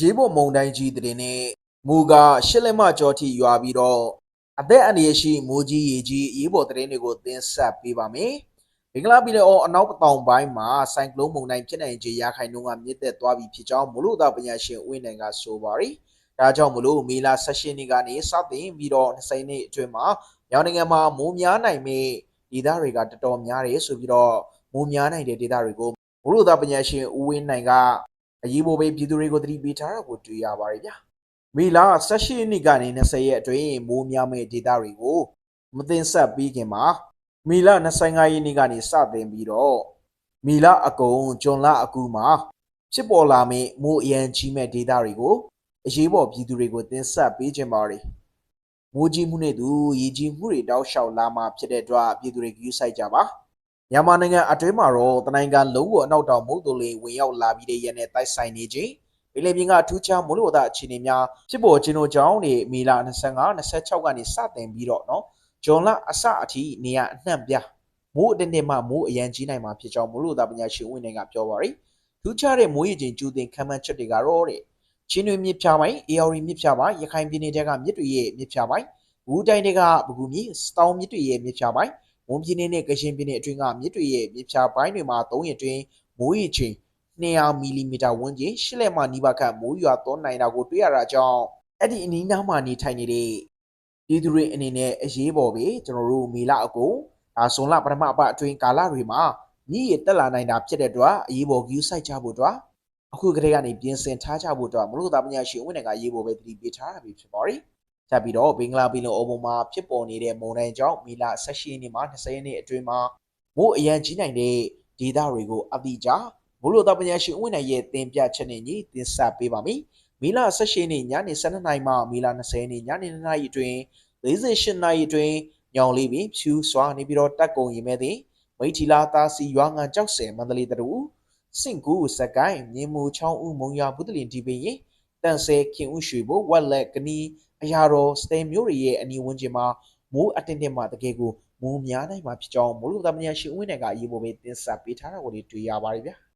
ရေးပေါ်မုန်တိုင်းကြီးတဲ့နဲ့မူကရှစ်လက်မကျော်ထိရွာပြီးတော့အသက်အန္တရာယ်ရှိမိုးကြီးရေကြီးအရေးပေါ်သတင်းတွေကိုတင်ဆက်ပေးပါမယ်။မင်္ဂလာပြည်တော်အနောက်ပတောင်ပိုင်းမှာဆိုင်ကလုန်းမုန်တိုင်းဖြစ်နိုင်ခြေရခိုင်နှုန်းကမြင့်တက်သွားပြီဖြစ်ကြောင်းမလို့သားပညာရှင်ဦးနိုင်ကဆိုပါရီ။ဒါကြောင့်မလို့မေလ16ရက်နေ့ကနေစတင်ပြီးတော့20နှစ်အတွင်းမှာရောင်နိုင်ငံမှာမိုးများနိုင်မဲ့ဒေသတွေကတော်တော်များတယ်ဆိုပြီးတော့မိုးများနိုင်တဲ့ဒေသတွေကိုမလို့သားပညာရှင်ဦးဝင်းနိုင်က အရေးပေါ်ပဲပြည်သူတွေကိုသတိပေးထားတာကိုတွေ့ရပါတယ်ဗျာ။မေလ18ရက်နေ့ကနေ20ရက်အတွင်းမိုးများမဲ့ဒေသတွေကိုမသိဆက်ပြီးခင်မှာမေလ25ရက်နေ့ကနေစတင်ပြီးတော့မေလအကုန်ဂျွန်လအကူမှာဖြစ်ပေါ်လာမယ့်မိုးအရန်ကြီးမဲ့ဒေသတွေကိုအရေးပေါ်ပြည်သူတွေကိုတင်ဆက်ပေးခြင်းပါတယ်။မိုးကြီးမှုနဲ့သူရေကြီးမှုတွေတောက်လျှောက်လာမှာဖြစ်တဲ့အတွက်ပြည်သူတွေကြည့်ဆိုင်ကြပါ။ မြန်မာနိုင်ငံအတွင်းမှာတော့တနိုင်ငံလုံးကိုအနောက်တောင်မုတ်တုံလေဝင်ရောက်လာပြီးတဲ့ရက်နဲ့တိုက်ဆိုင်နေခြင်းပင်လယ်ပြင်ကထူးခြားမိုးလေဝသအခြေအနေများဖြစ်ပေါ်ခြင်းတို့ကြောင့်နေမေလ25 26ကနေစတင်ပြီးတော့နော်ဂျွန်လအစအထိနေရအနှံ့ပြမိုးအတင်းတင်းမှမိုးအရန်ကြီးနိုင်မှာဖြစ်ကြောင်းမိုးလေဝသပညာရှင်ဦးနိုင်ကပြောပါရယ်ထူးခြားတဲ့မိုးရေချိန်ကျူတင်ခံမှန်းချက်တွေကတော့တဲ့ချင်းတွင်မြစ်ဖြာပိုင်းအေရီမြစ်ဖြာပိုင်းရခိုင်ပြည်နယ်တဲကမြစ်တွေရဲ့မြစ်ဖြာပိုင်းဘူးတိုင်းတဲကပကူမြစ်စတောင်းမြစ်တွေရဲ့မြစ်ဖြာပိုင်း မွန်ပြည်နယ်နဲ့ကချင်ပြည်နယ်အတွင်းကမြစ်တွေရဲ့မြစ်ဖြာပိုင်းတွေမှာ၃ရက်တွင်မိုးရေချိန်200မီလီမီတာဝန်းကျင်ရှစ်လက်မှနီးပါးခန့်မိုးရွာသွန်းနိုင်တာကိုတွေ့ရတာကြောင့်အဲ့ဒီအနီးနားမှာနေထိုင်နေတဲ့ပြည်သူတွေအနေနဲ့အရေးပေါ်ပဲကျွန်တော်တို့မေလအကုန်ဒါဇွန်လပထမအပတ်အတွင်းကာလတွေမှာမြည်ရတက်လာနိုင်တာဖြစ်တဲ့အတွက်အရေးပေါ် view site ချဖို့အတွက်အခုကတည်းကနေပြင်ဆင်ထားကြဖို့အတွက်မလို့သားပညာရှင်ဦးနိုင်ကအရေးပေါ်ပဲတတိပေးထားတာပဲဖြစ်ပါတယ်။ ဆက်ပြီးတော့ဘင်္ဂလားပင်လယ်အော်ပေါ်မှာဖြစ်ပေါ်နေတဲ့မုန်တိုင်းကြောင့်မေလ16ရက်နေ့မှ20ရက်နေ့အတွင်းမှာမိုးအရန်ကြီးနိုင်တဲ့ဒေသတွေကိုအတိအကျမိုးလေဝသပညာရှင်ဦးနိုင်ရဲ့တင်ပြချက်နဲ့ညီတင်ဆက်ပေးပါမယ်။မေလ16ရက်နေ့ညနေ12နာရီမှမေလ20ရက်နေ့ညနေ2နာရီအတွင်း48နာရီအတွင်းညောင်လေးပင်ဖြူစွာနေပြီးတော့တက်ကုံရင်မဲ့သည်မိထီလာတာစီရွာငံကြောက်ဆယ်မန္တလေးတူစင့်ကူစကိုင်းမြင်းမူချောင်းဦးမုံရွာဘုဒ္ဓလင်ဒီပင်ရင်တန်ဆဲခင်ဦးရွှေဘိုဝက်လက်ကနီး အရာတော်စတဲမျိုးတွေရဲ့အနီးဝန်းကျင်မှာမိုးအတင်းတင်းမှတကယ်ကိုမိုးများနိုင်မှာဖြစ်ကြောင်းမိုးလေဝသပညာရှင်ဦးနိုင်ကအရေးပေါ်ပဲတင်ဆက်ပေးထားတာကိုတွေ့ရပါတယ်ဗျာ